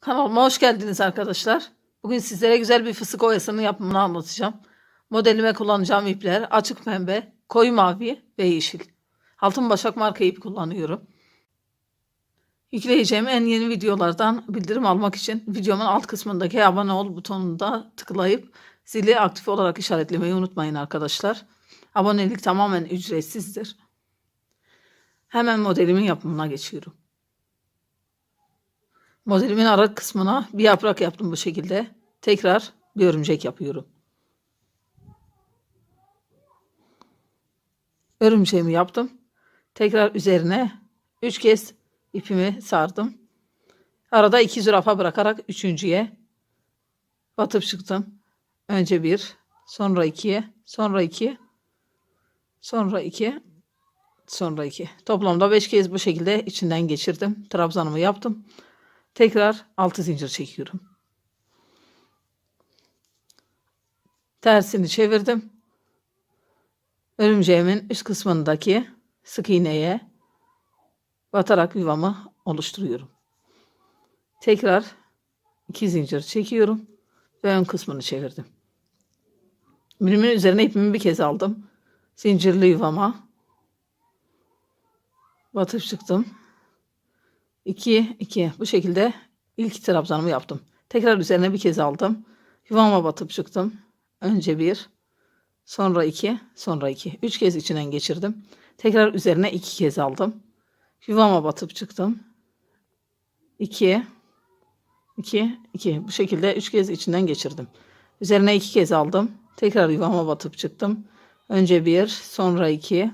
Kanalıma hoş geldiniz arkadaşlar. Bugün sizlere güzel bir fıstık oyasının yapımını anlatacağım. Modelime kullanacağım ipler açık pembe, koyu mavi ve yeşil. Altın başak marka ip kullanıyorum. Yükleyeceğim en yeni videolardan bildirim almak için videomun alt kısmındaki abone ol butonunda tıklayıp zili aktif olarak işaretlemeyi unutmayın arkadaşlar. Abonelik tamamen ücretsizdir. Hemen modelimin yapımına geçiyorum. Modelimin ara kısmına bir yaprak yaptım bu şekilde. Tekrar bir örümcek yapıyorum. Örümceğimi yaptım. Tekrar üzerine 3 kez ipimi sardım. Arada iki zürafa bırakarak üçüncüye batıp çıktım. Önce bir, sonra ikiye, sonra iki, sonra iki, sonra iki. Toplamda beş kez bu şekilde içinden geçirdim. Trabzanımı yaptım. Tekrar 6 zincir çekiyorum. Tersini çevirdim. Örümceğimin üst kısmındaki sık iğneye batarak yuvamı oluşturuyorum. Tekrar 2 zincir çekiyorum ve ön kısmını çevirdim. Birimin üzerine ipimi bir kez aldım. Zincirli yuvama batıp çıktım. 2 2 bu şekilde ilk trabzanımı yaptım. Tekrar üzerine bir kez aldım. Yuvama batıp çıktım. Önce bir, sonra iki, sonra iki. Üç kez içinden geçirdim. Tekrar üzerine iki kez aldım. Yuvama batıp çıktım. 2 2 2 bu şekilde üç kez içinden geçirdim. Üzerine iki kez aldım. Tekrar yuvama batıp çıktım. Önce bir, sonra iki,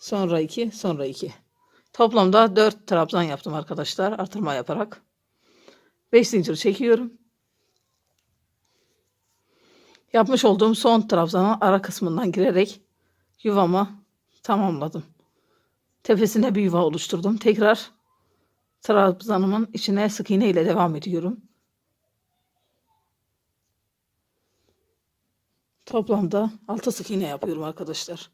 sonra iki, sonra iki. Toplamda 4 trabzan yaptım arkadaşlar artırma yaparak. 5 zincir çekiyorum. Yapmış olduğum son trabzanın ara kısmından girerek yuvamı tamamladım. Tepesine bir yuva oluşturdum. Tekrar trabzanımın içine sık iğne ile devam ediyorum. Toplamda 6 sık iğne yapıyorum arkadaşlar.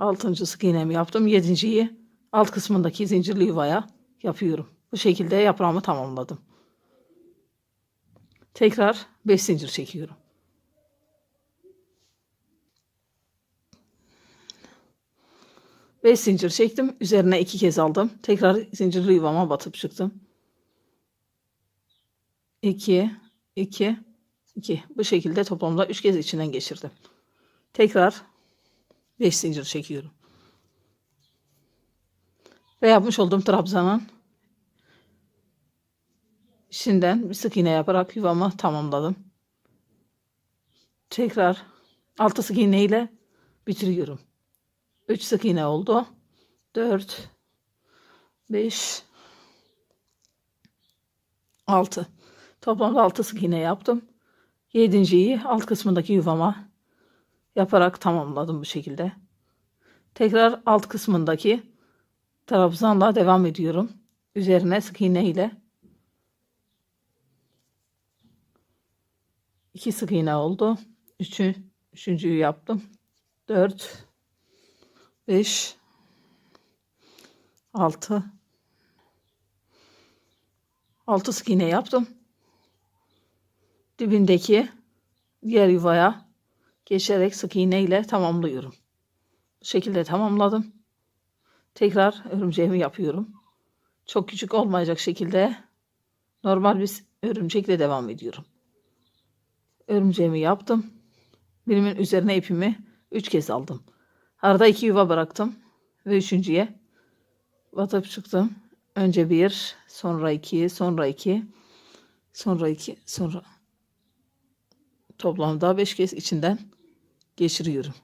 Altıncı sık iğnemi yaptım. Yedinciyi alt kısmındaki zincirli yuvaya yapıyorum. Bu şekilde yaprağımı tamamladım. Tekrar 5 zincir çekiyorum. Beş zincir çektim. Üzerine iki kez aldım. Tekrar zincirli yuvama batıp çıktım. 2 2 2 bu şekilde toplamda 3 kez içinden geçirdim. Tekrar 5 zincir çekiyorum. Ve yapmış olduğum trabzanın içinden bir sık iğne yaparak yuvamı tamamladım. Tekrar 6 sık iğne ile bitiriyorum. 3 sık iğne oldu. 4 5 6 Toplamda 6 sık iğne yaptım. 7.yi alt kısmındaki yuvama yaparak tamamladım bu şekilde. Tekrar alt kısmındaki trabzanla devam ediyorum. Üzerine sık iğne ile iki sık iğne oldu. Üçü, üçüncüyü yaptım. Dört, beş, altı, altı sık iğne yaptım. Dibindeki diğer yuvaya geçerek sık iğne ile tamamlıyorum. Bu şekilde tamamladım. Tekrar örümceğimi yapıyorum. Çok küçük olmayacak şekilde normal bir örümcekle devam ediyorum. Örümceğimi yaptım. Birimin üzerine ipimi 3 kez aldım. Arada iki yuva bıraktım ve üçüncüye batıp çıktım. Önce bir, sonra iki, sonra iki, sonra iki, sonra toplamda beş kez içinden geçiriyorum.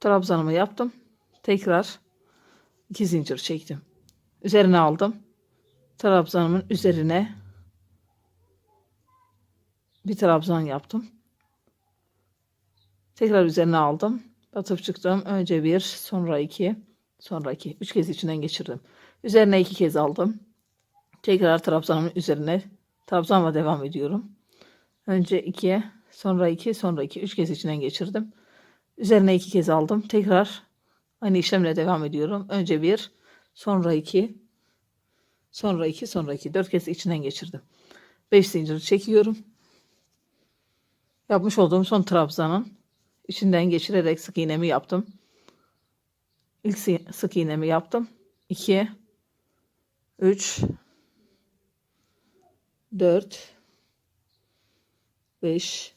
Trabzanımı yaptım. Tekrar iki zincir çektim. Üzerine aldım. Trabzanımın üzerine bir trabzan yaptım. Tekrar üzerine aldım. Batıp çıktım. Önce bir, sonra iki, sonra iki. Üç kez içinden geçirdim. Üzerine iki kez aldım. Tekrar trabzanımın üzerine trabzanla devam ediyorum. Önce 2, sonra 2, sonra 2. 3 kez içinden geçirdim. Üzerine 2 kez aldım. Tekrar aynı işlemle devam ediyorum. Önce 1, sonra 2, sonra 2, sonra 2. 4 kez içinden geçirdim. 5 zincir çekiyorum. Yapmış olduğum son trabzanın içinden geçirerek sık iğnemi yaptım. İlk sık iğnemi yaptım. 2 3 4 5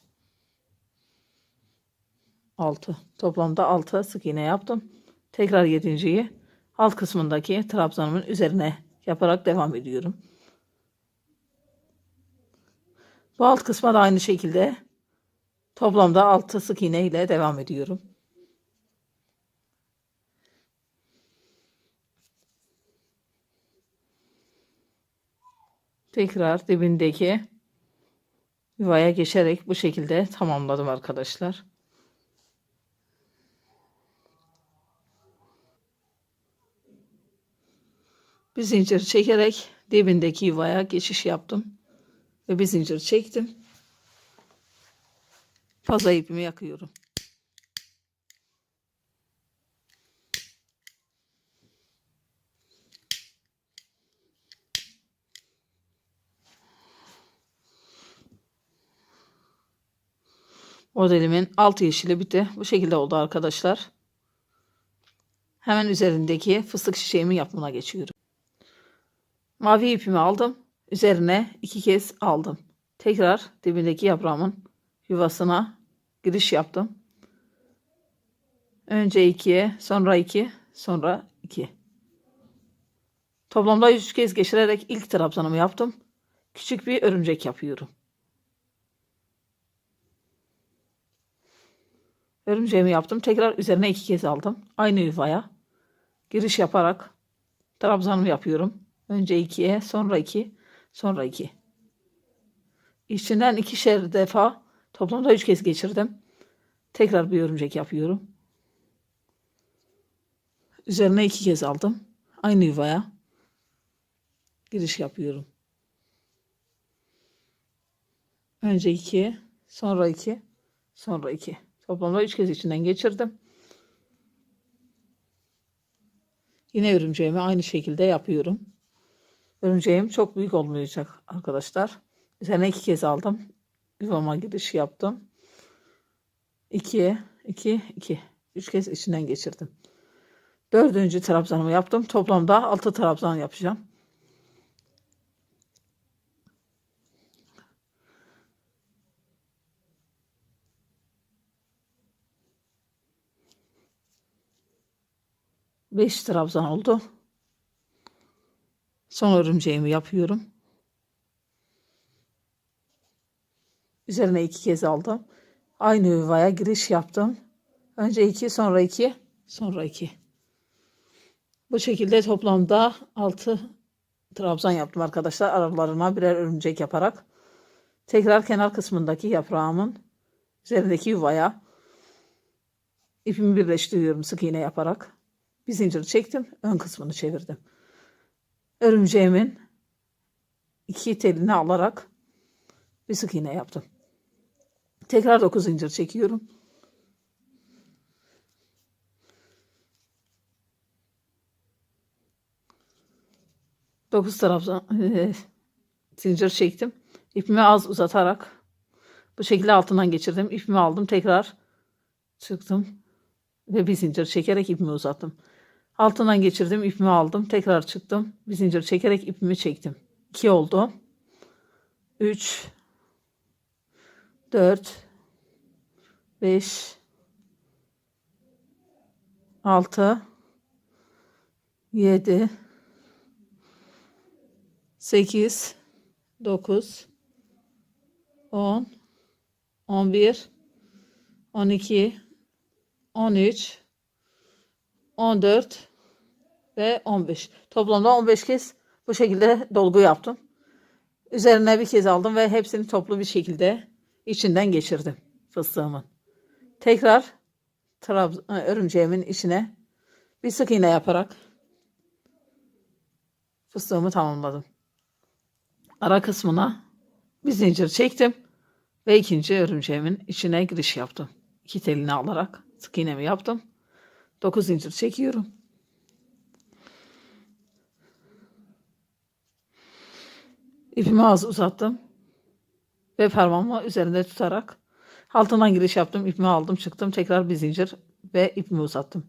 6 toplamda 6 sık iğne yaptım. Tekrar 7.yi alt kısmındaki trabzanımın üzerine yaparak devam ediyorum. Bu alt kısma da aynı şekilde toplamda 6 sık iğne ile devam ediyorum. Tekrar dibindeki yuvaya geçerek bu şekilde tamamladım arkadaşlar. Bir zincir çekerek dibindeki yuvaya geçiş yaptım. Ve bir zincir çektim. Fazla ipimi yakıyorum. Modelimin alt yeşili bitti. Bu şekilde oldu arkadaşlar. Hemen üzerindeki fıstık çiçeğimi yapmına geçiyorum. Mavi ipimi aldım. Üzerine iki kez aldım. Tekrar dibindeki yaprağımın yuvasına giriş yaptım. Önce ikiye, sonra iki, sonra iki. Toplamda üç kez geçirerek ilk trabzanımı yaptım. Küçük bir örümcek yapıyorum. Örümceğimi yaptım. Tekrar üzerine iki kez aldım. Aynı yuvaya giriş yaparak trabzanımı yapıyorum. Önce ikiye, sonra iki, sonra iki. İçinden ikişer defa toplamda üç kez geçirdim. Tekrar bir örümcek yapıyorum. Üzerine iki kez aldım. Aynı yuvaya giriş yapıyorum. Önce iki, sonra iki, sonra iki. Toplamda üç kez içinden geçirdim. Yine örümceğimi aynı şekilde yapıyorum. Örümceğim çok büyük olmayacak arkadaşlar. Üzerine iki kez aldım. Yuvama giriş yaptım. 2, 2, 2. Üç kez içinden geçirdim. Dördüncü trabzanımı yaptım. Toplamda altı trabzan yapacağım. Beş trabzan oldu. Son örümceğimi yapıyorum. Üzerine iki kez aldım. Aynı yuvaya giriş yaptım. Önce iki, sonra iki, sonra iki. Bu şekilde toplamda altı trabzan yaptım arkadaşlar. Aralarına birer örümcek yaparak. Tekrar kenar kısmındaki yaprağımın üzerindeki yuvaya ipimi birleştiriyorum sık iğne yaparak. Bir zincir çektim. Ön kısmını çevirdim. Örümceğimin iki telini alarak bir sık iğne yaptım. Tekrar 9 zincir çekiyorum. Dokuz taraftan e, zincir çektim. İpimi az uzatarak bu şekilde altından geçirdim. İpimi aldım. Tekrar çıktım ve bir zincir çekerek ipimi uzattım. Altından geçirdim. ipimi aldım. Tekrar çıktım. Bir zincir çekerek ipimi çektim. 2 oldu. 3 4 5 6 7 8 9 10 11 12 13 14 ve 15. Toplamda 15 kez bu şekilde dolgu yaptım. Üzerine bir kez aldım ve hepsini toplu bir şekilde içinden geçirdim fıstığımın. Tekrar trab örümceğimin içine bir sık iğne yaparak fıstığımı tamamladım. Ara kısmına bir zincir çektim. Ve ikinci örümceğimin içine giriş yaptım. İki telini alarak sık iğnemi yaptım. 9 zincir çekiyorum. İpimi az uzattım. Ve parmağımı üzerinde tutarak altından giriş yaptım. İpimi aldım çıktım. Tekrar bir zincir ve ipimi uzattım.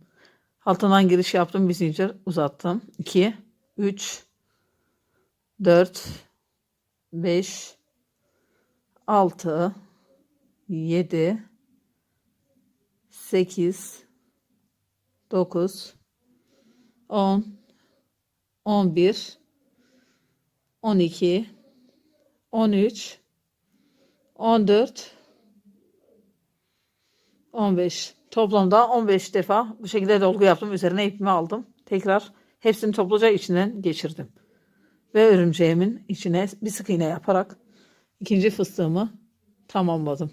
Altından giriş yaptım. Bir zincir uzattım. 2, 3, 4, 5, 6, 7, 8, 9, 10, 11, 12, 13, 14, 15. Toplamda 15 defa bu şekilde dolgu yaptım. Üzerine ipimi aldım. Tekrar hepsini topluca içinden geçirdim. Ve örümceğimin içine bir sık iğne yaparak ikinci fıstığımı tamamladım.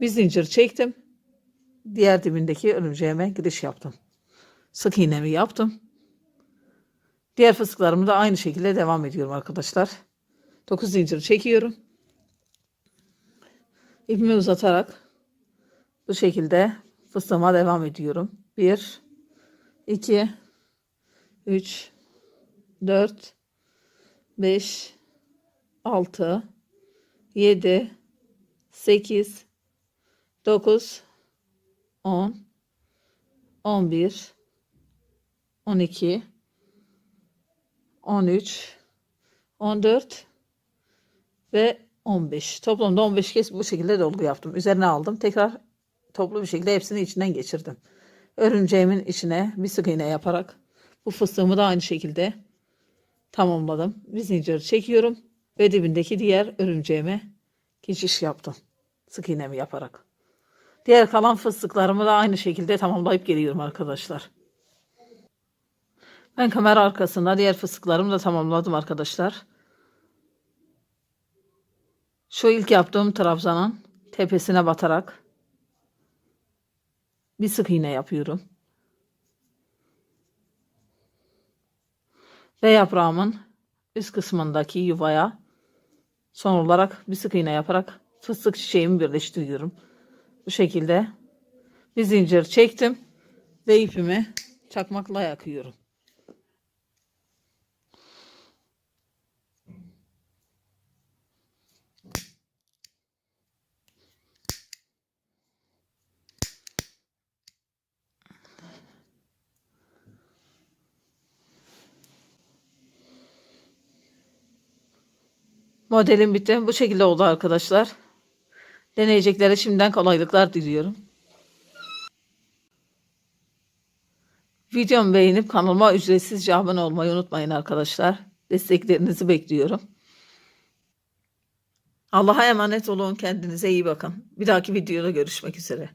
Bir zincir çektim. Diğer dibindeki örümceğime giriş yaptım. Sık iğnemi yaptım. Diğer fıstıklarımı da aynı şekilde devam ediyorum arkadaşlar. 9 zincir çekiyorum. İpimi uzatarak bu şekilde fıstığıma devam ediyorum. 1 2 3 4 5 6 7 8 9 10 11 12 13 14 ve 15. Toplamda 15 kez bu şekilde dolgu yaptım. Üzerine aldım. Tekrar toplu bir şekilde hepsini içinden geçirdim. Örümceğimin içine bir sık iğne yaparak bu fıstığımı da aynı şekilde tamamladım. Bir zincir çekiyorum ve dibindeki diğer örümceğime geçiş yaptım. Sık iğnemi yaparak. Diğer kalan fıstıklarımı da aynı şekilde tamamlayıp geliyorum arkadaşlar. Ben kamera arkasında diğer fıstıklarımı da tamamladım arkadaşlar. Şu ilk yaptığım trabzanın tepesine batarak bir sık iğne yapıyorum. Ve yaprağımın üst kısmındaki yuvaya son olarak bir sık iğne yaparak fıstık çiçeğimi birleştiriyorum. Bu şekilde bir zincir çektim ve ipimi çakmakla yakıyorum. Modelim bitti. Bu şekilde oldu arkadaşlar. Deneyeceklere şimdiden kolaylıklar diliyorum. Videomu beğenip kanalıma ücretsizce abone olmayı unutmayın arkadaşlar. Desteklerinizi bekliyorum. Allah'a emanet olun. Kendinize iyi bakın. Bir dahaki videoda görüşmek üzere.